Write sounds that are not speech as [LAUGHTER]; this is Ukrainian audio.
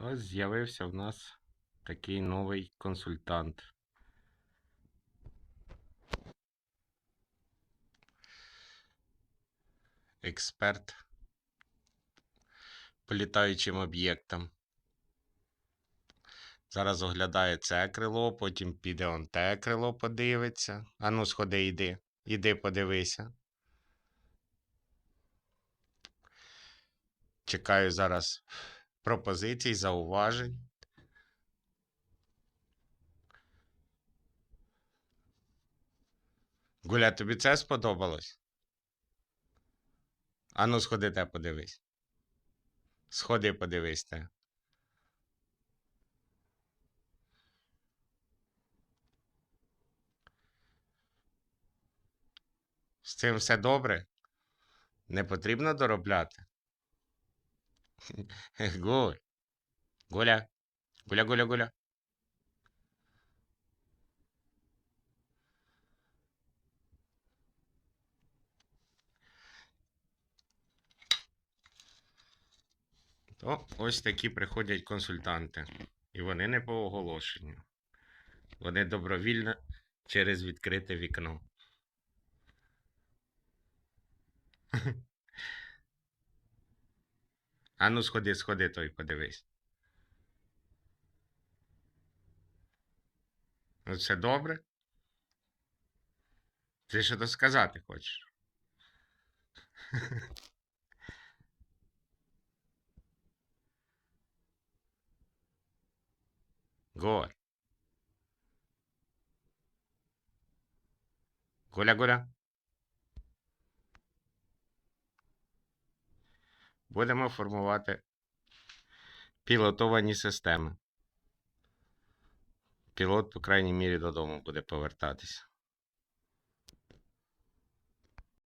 Ось з'явився в нас такий новий консультант. Експерт по літаючим об'єктам. Зараз оглядає це крило, потім піде он те крило подивиться. Ану, сходи, йди. Іди подивися. Чекаю зараз пропозицій, зауважень. Гуля, тобі це сподобалось? Ану, сходи те подивись. Сходи, подивись те. З цим все добре? Не потрібно доробляти? [LAUGHS] Гуль. Гуля. Гуля, гуля, гуля. То ось такі приходять консультанти. І вони не по оголошенню. Вони добровільно через відкрите вікно. [LAUGHS] Ану, сходи, сходи, той подивись. Ну, це добре? Ти що то сказати хочеш? Гой. Гуля, гуля. Будемо формувати пілотовані системи. Пілот, по крайній мірі, додому буде повертатися.